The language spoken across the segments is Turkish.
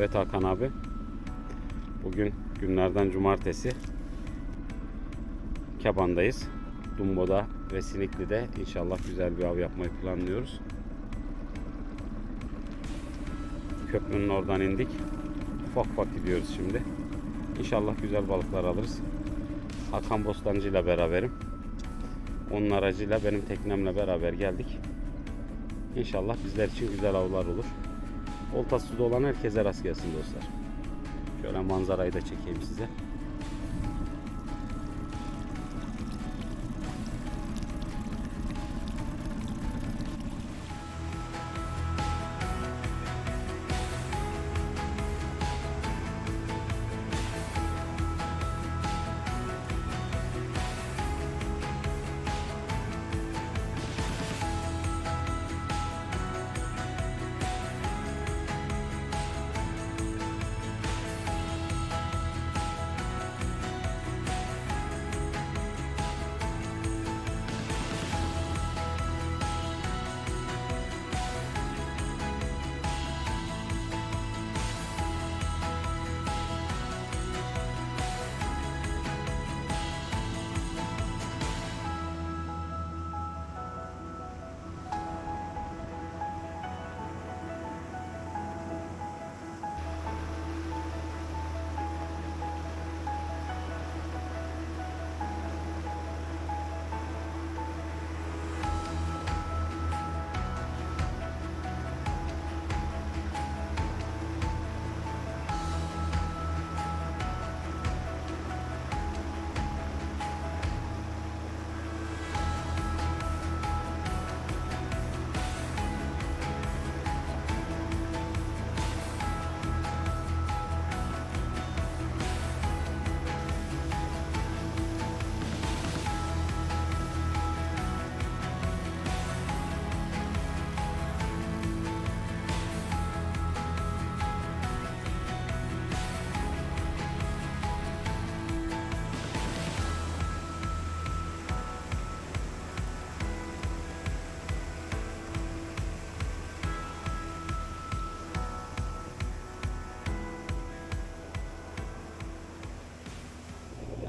Evet Hakan abi. Bugün günlerden cumartesi. Keban'dayız. Dumbo'da ve Sinikli'de inşallah güzel bir av yapmayı planlıyoruz. Köprünün oradan indik. Ufak ufak gidiyoruz şimdi. İnşallah güzel balıklar alırız. Hakan Bostancı ile beraberim. Onun aracıyla benim teknemle beraber geldik. İnşallah bizler için güzel avlar olur. Oltası suda olan herkese rast gelsin dostlar. Şöyle manzarayı da çekeyim size.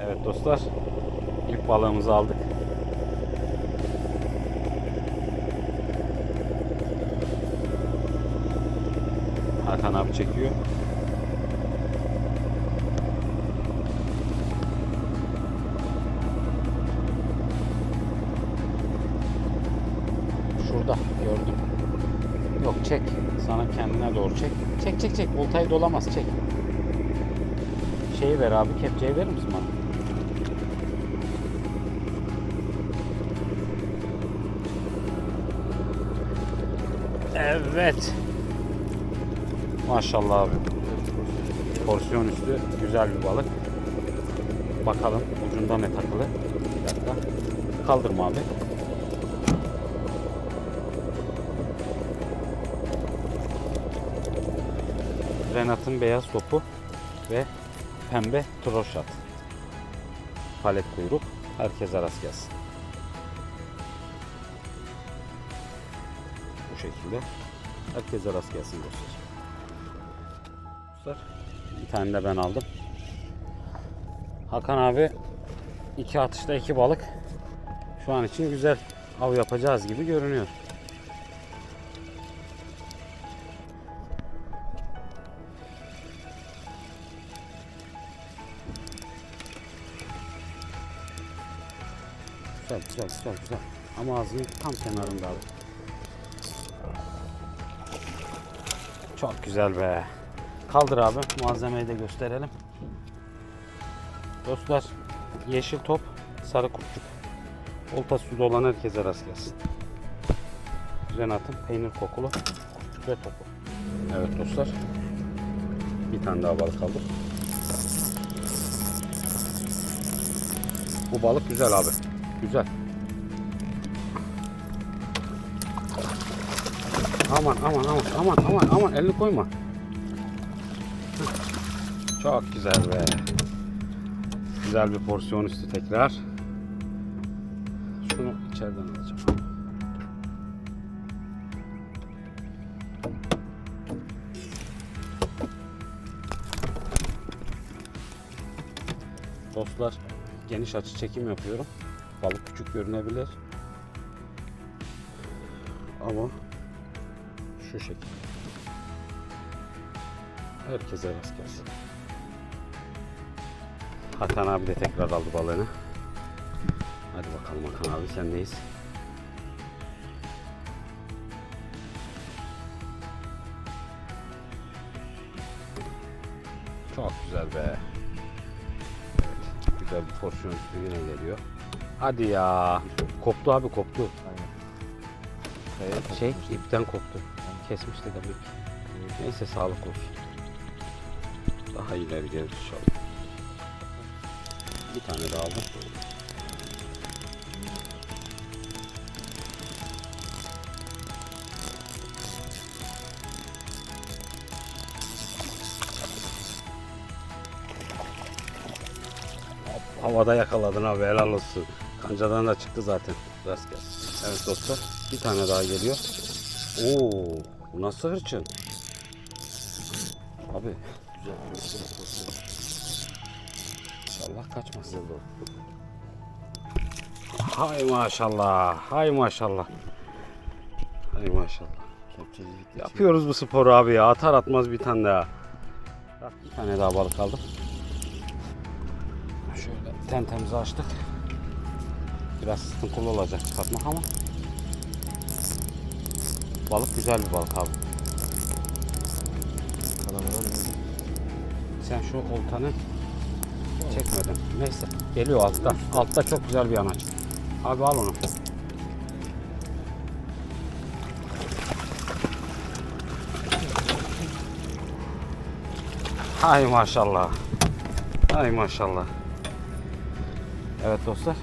Evet dostlar. ilk balığımızı aldık. Hakan abi çekiyor. Şurada gördüm. Yok çek. Sana kendine doğru çek. Çek çek çek. Oltayı dolamaz çek. Şeyi ver abi. Kepçeyi verir misin bana? Evet. Maşallah abi. Porsiyon üstü güzel bir balık. Bakalım ucunda ne takılı. Bir dakika. Kaldırma abi. Renat'ın beyaz topu ve pembe troşat. Palet kuyruk. Herkese rast gelsin. Şekilde. Herkese rast gelsin dostlar. Bir tane de ben aldım. Hakan abi iki atışta iki balık. Şu an için güzel av yapacağız gibi görünüyor. Güzel güzel güzel güzel. Ama ağzının tam kenarında abi. Çok güzel be. Kaldır abi. Malzemeyi de gösterelim. Dostlar yeşil top, sarı kurtçuk. Olta suda olan herkese rast gelsin. Renat'ın peynir kokulu kurtçuk ve topu. Evet dostlar. Bir tane daha balık aldık. Bu balık güzel abi. Güzel. Aman aman aman aman aman aman elini koyma. Çok güzel be. Güzel bir porsiyon üstü tekrar. Şunu içeriden alacağım. Dostlar geniş açı çekim yapıyorum. Balık küçük görünebilir. Ama şu şekilde. Herkese rast gelsin. Hakan abi de tekrar aldı balığını. Hadi bakalım Hakan abi sendeyiz. Çok güzel be. Evet, güzel bir porsiyon yine geliyor. Hadi ya. Koptu abi koptu. Kaya Şey ipten koptu. Kesmişti demek. Neyse sağlık olsun. Daha ileri gelir inşallah. Bir tane daha aldım. Havada yakaladın abi helal olsun. Kancadan da çıktı zaten. Rast gelsin. Evet dostlar bir tane daha geliyor. Oo, bu nasıl hırçın? Abi güzel inşallah balık. Hay maşallah. Hay maşallah. Hay maşallah. Yapıyoruz bu sporu abi ya. Atar atmaz bir tane daha. Bak bir tane daha balık aldım. Şöyle tentemizi açtık. Biraz sıkıntılı olacak çıkartmak ama balık güzel bir balık abi. Sen şu oltanı çekmedin. Neyse geliyor altta. Altta çok güzel bir yanaç. Abi al onu. Hay maşallah. Hay maşallah. Evet dostlar.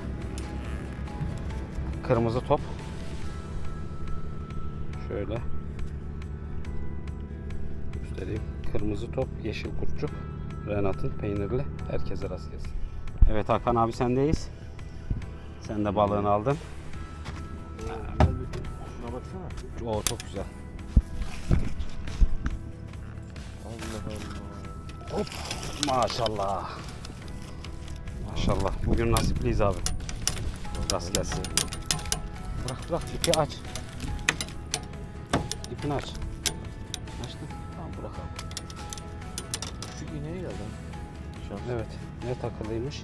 Kırmızı top. Şöyle. Göstereyim. Kırmızı top, yeşil kurtçuk. Renat'ın peynirli. Herkese rast gelsin. Evet Hakan abi sendeyiz. Sen de balığını aldın. Şuna baksana. Oo çok güzel. Allah Allah. Maşallah. Maşallah. Bugün nasipliyiz abi. Rast gelsin. Bırak bırak ipi aç. İpini aç. Açtın. Tamam bırak abi. Şu iğneye geldi. Şans. Evet. Ne takılıymış?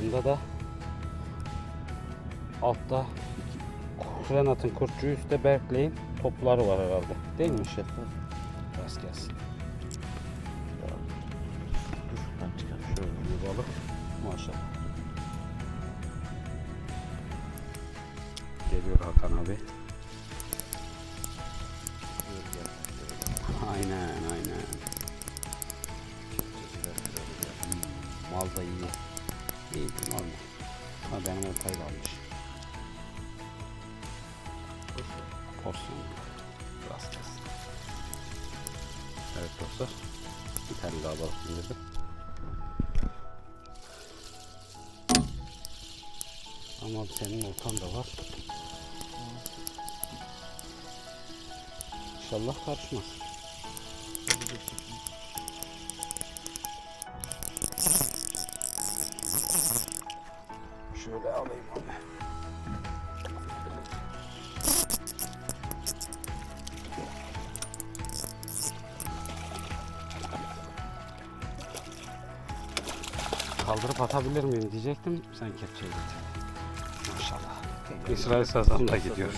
Bunda da altta Renat'ın kurtçuğu üstte Berkeley'in topları var herhalde. Değil mi? Şeffaf. Rast gelsin. Şuradan çıkar. Şöyle bir balık. Maşallah. Geliyor Hakan abi. Aynen aynen. Hmm, mal da iyi. İyi normal. Ama benim oltayı da almış. Porsiyon. Rast gelsin. Evet dostlar. Bir tane daha balık indirdim. Ama senin oltan da var. İnşallah karışmaz. Kaldırıp atabilir miyim diyecektim. Sen kepçeyi getirdin. Maşallah. İsrail sazan da gidiyor.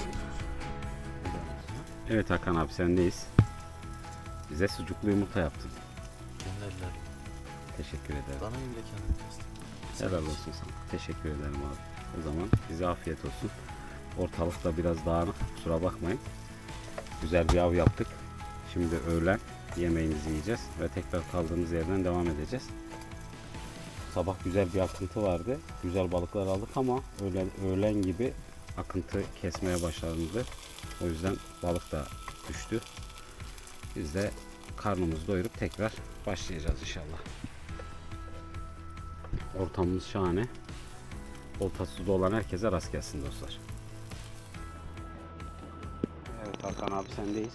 Evet Hakan abi sendeyiz. Bize sucuklu yumurta yaptın. Gönderdiler. Teşekkür ederim. Bana bile kendim kestim. Helal olsun sana. Teşekkür ederim abi. O zaman bize afiyet olsun. Ortalıkta biraz dağınık. Kusura bakmayın. Güzel bir av yaptık. Şimdi öğlen yemeğimizi yiyeceğiz ve tekrar kaldığımız yerden devam edeceğiz. Sabah güzel bir akıntı vardı. Güzel balıklar aldık ama öğlen, öğlen gibi akıntı kesmeye başlandı. O yüzden balık da düştü. Biz de karnımızı doyurup tekrar başlayacağız inşallah. Ortamımız şahane. Oltası olan herkese rast gelsin dostlar. Evet Hakan abi sendeyiz.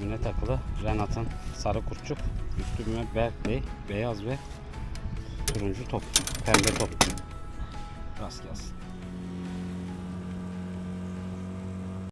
Abi ne takılı? Renat'ın sarı kurtçuk. Üstüme Berkeley beyaz ve turuncu top. Pembe top. Rast gelsin.